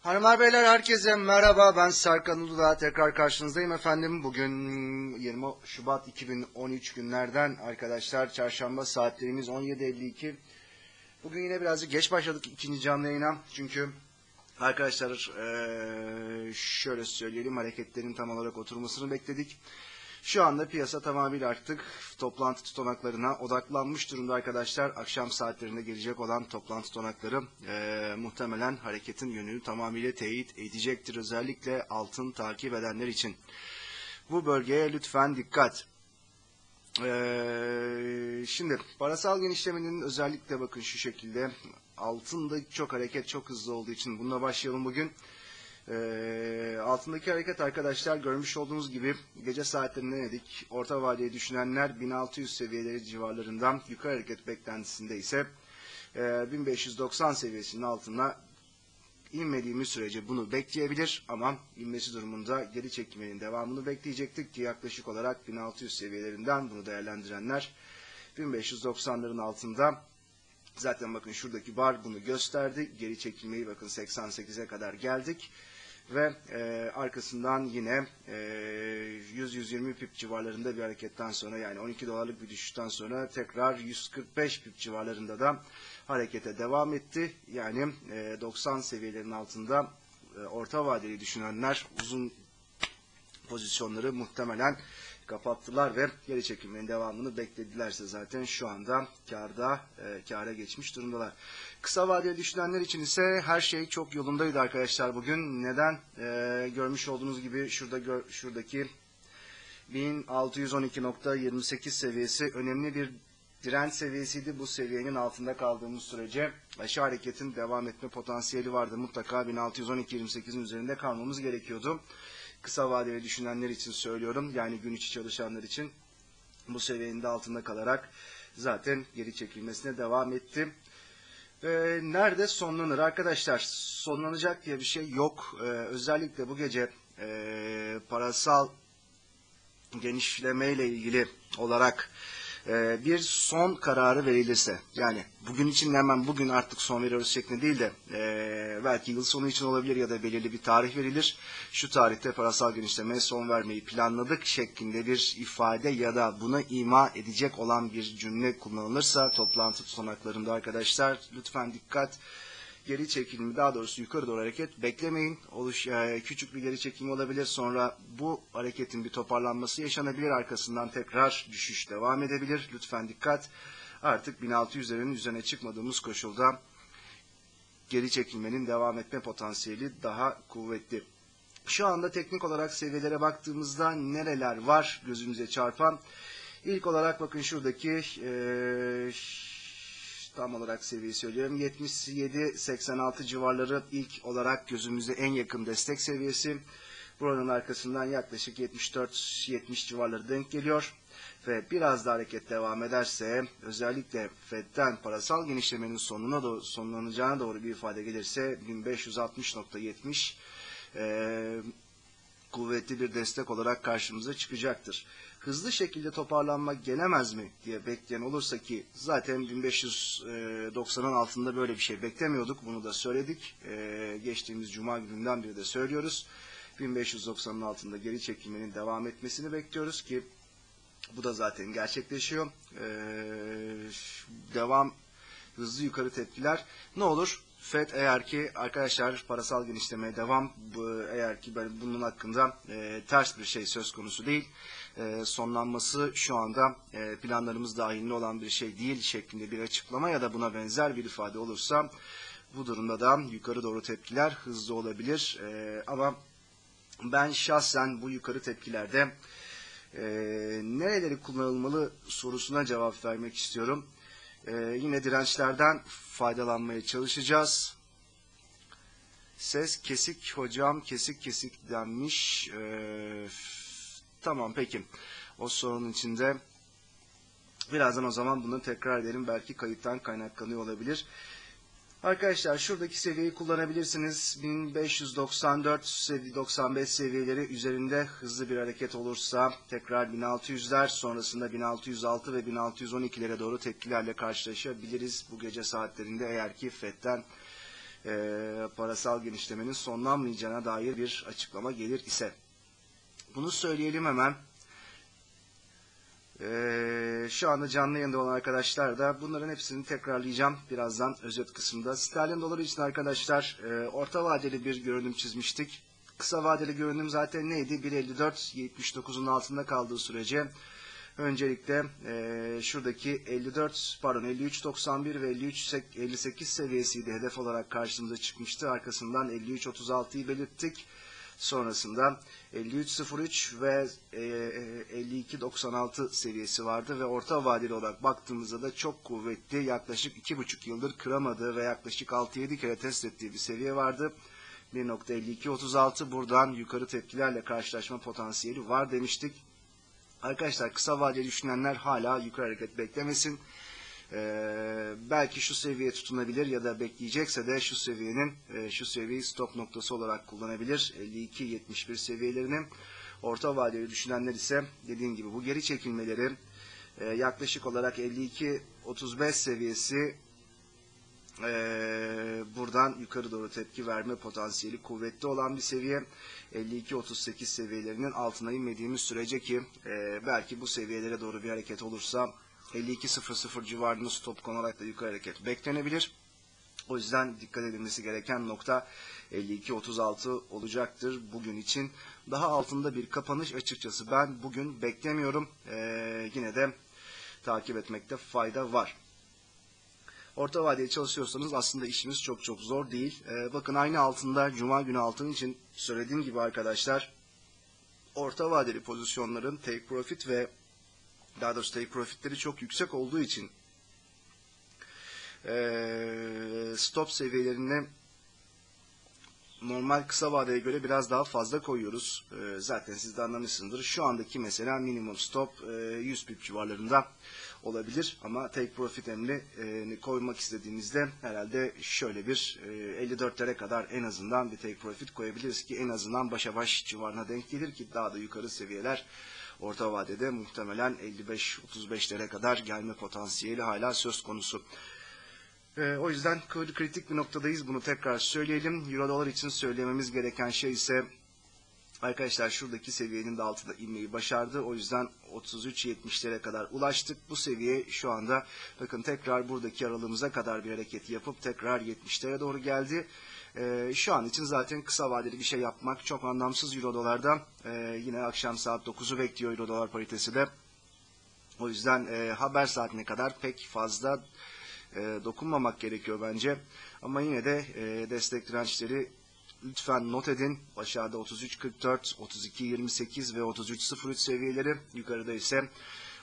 Hanımlar beyler herkese merhaba ben Serkan Uludağ tekrar karşınızdayım efendim. Bugün 20 Şubat 2013 günlerden arkadaşlar çarşamba saatlerimiz 17.52. Bugün yine birazcık geç başladık ikinci canlı yayına çünkü arkadaşlar eee, şöyle söyleyelim hareketlerin tam olarak oturmasını bekledik. Şu anda piyasa tamamıyla artık toplantı tutanaklarına odaklanmış durumda arkadaşlar. Akşam saatlerinde gelecek olan toplantı tutanakları eee, muhtemelen hareketin yönünü tamamıyla teyit edecektir. Özellikle altın takip edenler için. Bu bölgeye lütfen dikkat. Ee, şimdi parasal genişlemenin özellikle bakın şu şekilde altında çok hareket çok hızlı olduğu için bununla başlayalım bugün. Ee, altındaki hareket arkadaşlar görmüş olduğunuz gibi gece saatlerinde dedik. Orta vadeli düşünenler 1600 seviyeleri civarlarından yukarı hareket beklentisinde ise e, 1590 seviyesinin altına inmediğimiz sürece bunu bekleyebilir ama inmesi durumunda geri çekilmenin devamını bekleyecektik ki yaklaşık olarak 1600 seviyelerinden bunu değerlendirenler 1590'ların altında zaten bakın şuradaki bar bunu gösterdi. Geri çekilmeyi bakın 88'e kadar geldik ve e, arkasından yine e, 100-120 pip civarlarında bir hareketten sonra yani 12 dolarlık bir düşüşten sonra tekrar 145 pip civarlarında da harekete devam etti. Yani e, 90 seviyelerin altında e, orta vadeli düşünenler uzun pozisyonları muhtemelen kapattılar ve geri çekilmenin devamını bekledilerse zaten şu anda karda e, kâra geçmiş durumdalar. Kısa vadeli düşünenler için ise her şey çok yolundaydı arkadaşlar bugün. Neden? E, görmüş olduğunuz gibi şurada gör, şuradaki 1612.28 seviyesi önemli bir direnç seviyesiydi. Bu seviyenin altında kaldığımız sürece aşağı hareketin devam etme potansiyeli vardı. Mutlaka 1612.28'in üzerinde kalmamız gerekiyordu. Kısa vadeli düşünenler için söylüyorum. Yani gün içi çalışanlar için bu seviyenin de altında kalarak zaten geri çekilmesine devam etti. Ee, nerede sonlanır arkadaşlar? Sonlanacak diye bir şey yok. Ee, özellikle bu gece e, parasal genişlemeyle ilgili olarak e, bir son kararı verilirse yani bugün için hemen bugün artık son veriyoruz şeklinde değil de e, belki yıl sonu için olabilir ya da belirli bir tarih verilir. Şu tarihte parasal genişlemeye son vermeyi planladık şeklinde bir ifade ya da buna ima edecek olan bir cümle kullanılırsa toplantı tutanaklarında arkadaşlar lütfen dikkat geri çekilme daha doğrusu yukarı doğru hareket beklemeyin. Oluş, e, küçük bir geri çekilme olabilir. Sonra bu hareketin bir toparlanması yaşanabilir. Arkasından tekrar düşüş devam edebilir. Lütfen dikkat. Artık 1600'lerin üzerine çıkmadığımız koşulda geri çekilmenin devam etme potansiyeli daha kuvvetli. Şu anda teknik olarak seviyelere baktığımızda nereler var gözümüze çarpan? İlk olarak bakın şuradaki e, tam olarak seviye söylüyorum. 77-86 civarları ilk olarak gözümüze en yakın destek seviyesi. Buranın arkasından yaklaşık 74-70 civarları denk geliyor. Ve biraz da hareket devam ederse özellikle FED'den parasal genişlemenin sonuna doğru, sonlanacağına doğru bir ifade gelirse 1560.70 e, kuvvetli bir destek olarak karşımıza çıkacaktır hızlı şekilde toparlanma gelemez mi diye bekleyen olursa ki zaten 1590'ın altında böyle bir şey beklemiyorduk. Bunu da söyledik. Ee, geçtiğimiz cuma gününden beri de söylüyoruz. 1590'ın altında geri çekilmenin devam etmesini bekliyoruz ki bu da zaten gerçekleşiyor. Ee, devam hızlı yukarı tepkiler. Ne olur? FED eğer ki arkadaşlar parasal genişlemeye devam eğer ki ben bunun hakkında e, ters bir şey söz konusu değil e, sonlanması şu anda e, planlarımız dahilinde olan bir şey değil şeklinde bir açıklama ya da buna benzer bir ifade olursa bu durumda da yukarı doğru tepkiler hızlı olabilir. E, ama ben şahsen bu yukarı tepkilerde e, nereleri kullanılmalı sorusuna cevap vermek istiyorum. E, yine dirençlerden faydalanmaya çalışacağız. Ses kesik hocam kesik kesik denmiş. Eee Tamam peki. O sorunun içinde birazdan o zaman bunu tekrar edelim. Belki kayıttan kaynaklanıyor olabilir. Arkadaşlar şuradaki seviyeyi kullanabilirsiniz. 1594-95 seviyeleri üzerinde hızlı bir hareket olursa tekrar 1600'ler sonrasında 1606 ve 1612'lere doğru tepkilerle karşılaşabiliriz bu gece saatlerinde eğer ki FED'den e, parasal genişlemenin sonlanmayacağına dair bir açıklama gelir ise. Bunu söyleyelim hemen. Ee, şu anda canlı yayında olan arkadaşlar da bunların hepsini tekrarlayacağım birazdan özet kısımda. Sterlin doları için arkadaşlar e, orta vadeli bir görünüm çizmiştik. Kısa vadeli görünüm zaten neydi? 1.54 79'un altında kaldığı sürece öncelikle e, şuradaki 54 pardon 53.91 ve 53 58 seviyesiydi hedef olarak karşımıza çıkmıştı. Arkasından 53.36'yı belirttik. Sonrasında 53.03 ve e, 52.96 seviyesi vardı ve orta vadeli olarak baktığımızda da çok kuvvetli yaklaşık 2,5 yıldır kıramadığı ve yaklaşık 6-7 kere test ettiği bir seviye vardı. 1.5236 buradan yukarı tepkilerle karşılaşma potansiyeli var demiştik. Arkadaşlar kısa vadeli düşünenler hala yukarı hareket beklemesin. Ee, belki şu seviye tutunabilir ya da bekleyecekse de şu seviyenin e, şu seviyeyi stop noktası olarak kullanabilir. 52-71 seviyelerini. Orta vadeli düşünenler ise dediğim gibi bu geri çekilmeleri e, yaklaşık olarak 52-35 seviyesi e, buradan yukarı doğru tepki verme potansiyeli kuvvetli olan bir seviye. 52-38 seviyelerinin altına inmediğimiz sürece ki e, belki bu seviyelere doğru bir hareket olursa 52.00 civarında stop konarak da yukarı hareket beklenebilir. O yüzden dikkat edilmesi gereken nokta 52.36 olacaktır bugün için. Daha altında bir kapanış açıkçası ben bugün beklemiyorum. Ee, yine de takip etmekte fayda var. Orta vadeli çalışıyorsanız aslında işimiz çok çok zor değil. Ee, bakın aynı altında Cuma günü altın için söylediğim gibi arkadaşlar orta vadeli pozisyonların take profit ve daha doğrusu take profitleri çok yüksek olduğu için e, stop seviyelerine normal kısa vadeye göre biraz daha fazla koyuyoruz. E, zaten siz de anlamışsınızdır. Şu andaki mesela minimum stop e, 100 pip civarlarında olabilir. Ama take profit emri koymak istediğinizde herhalde şöyle bir e, 54'lere kadar en azından bir take profit koyabiliriz ki en azından başa baş civarına denk gelir ki daha da yukarı seviyeler orta vadede muhtemelen 55-35'lere kadar gelme potansiyeli hala söz konusu. E, o yüzden kritik bir noktadayız. Bunu tekrar söyleyelim. Euro dolar için söylememiz gereken şey ise arkadaşlar şuradaki seviyenin de altında inmeyi başardı. O yüzden 33-70'lere kadar ulaştık. Bu seviye şu anda bakın tekrar buradaki aralığımıza kadar bir hareket yapıp tekrar 70'lere doğru geldi. E, şu an için zaten kısa vadeli bir şey yapmak çok anlamsız Euro dolarda. E, yine akşam saat 9'u bekliyor Euro dolar paritesi de. O yüzden e, haber saatine kadar pek fazla e, dokunmamak gerekiyor bence. Ama yine de e, destek dirençleri lütfen not edin. Aşağıda 33.44, 32.28 ve 33.03 seviyeleri. Yukarıda ise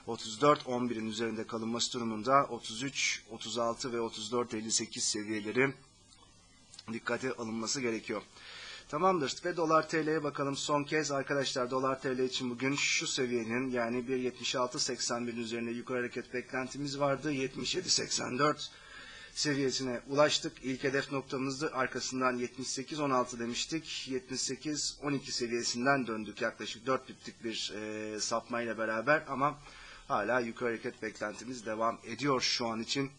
34.11'in üzerinde kalınması durumunda 33, 36 ve 34.58 seviyeleri dikkate alınması gerekiyor. Tamamdır ve dolar TL'ye bakalım son kez arkadaşlar dolar TL için bugün şu seviyenin yani 1.76.81 üzerinde yukarı hareket beklentimiz vardı. 77.84 seviyesine ulaştık. İlk hedef noktamızdı. Arkasından 78.16 demiştik. 78.12 seviyesinden döndük. Yaklaşık 4 bitlik bir e, sapmayla beraber ama hala yukarı hareket beklentimiz devam ediyor şu an için.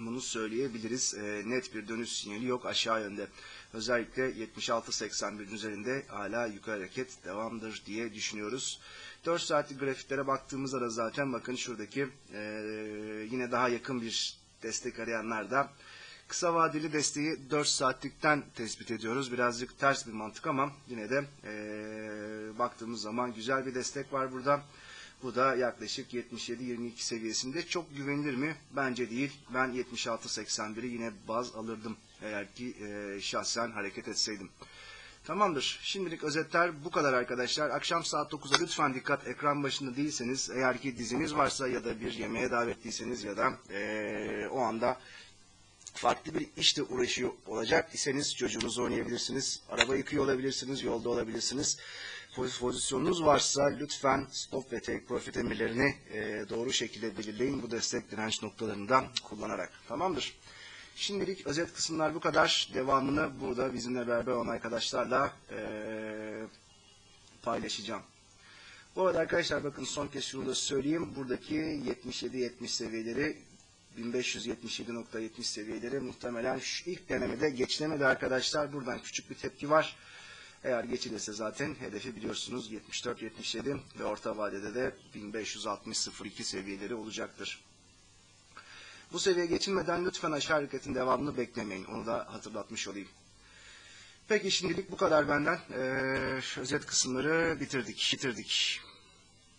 Bunu söyleyebiliriz. E, net bir dönüş sinyali yok aşağı yönde. Özellikle 76.81 üzerinde hala yukarı hareket devamdır diye düşünüyoruz. 4 saatlik grafiklere baktığımızda da zaten bakın şuradaki e, yine daha yakın bir destek arayanlar da kısa vadeli desteği 4 saatlikten tespit ediyoruz. Birazcık ters bir mantık ama yine de e, baktığımız zaman güzel bir destek var burada. Bu da yaklaşık 77-22 seviyesinde. Çok güvenilir mi? Bence değil. Ben 76-81'i yine baz alırdım eğer ki e, şahsen hareket etseydim. Tamamdır. Şimdilik özetler bu kadar arkadaşlar. Akşam saat 9'a lütfen dikkat ekran başında değilseniz eğer ki diziniz varsa ya da bir yemeğe davetliyseniz ya da e, o anda farklı bir işte uğraşıyor olacak iseniz çocuğunuzu oynayabilirsiniz. Araba yıkıyor olabilirsiniz, yolda olabilirsiniz. Pozisyonunuz varsa lütfen stop ve take profit emirlerini e, doğru şekilde belirleyin bu destek direnç noktalarından kullanarak. Tamamdır. Şimdilik özet kısımlar bu kadar. Devamını burada bizimle beraber olan arkadaşlarla e, paylaşacağım. Bu arada arkadaşlar bakın son kez şunu da söyleyeyim. Buradaki 77-70 seviyeleri 1577.70 seviyeleri muhtemelen şu ilk denemede geçilemedi arkadaşlar. Buradan küçük bir tepki var. Eğer geçilirse zaten hedefi biliyorsunuz 74-77 ve orta vadede de 1560.02 seviyeleri olacaktır. Bu seviye geçilmeden lütfen aşağı hareketin devamını beklemeyin. Onu da hatırlatmış olayım. Peki şimdilik bu kadar benden. Ee, özet kısımları bitirdik. Bitirdik.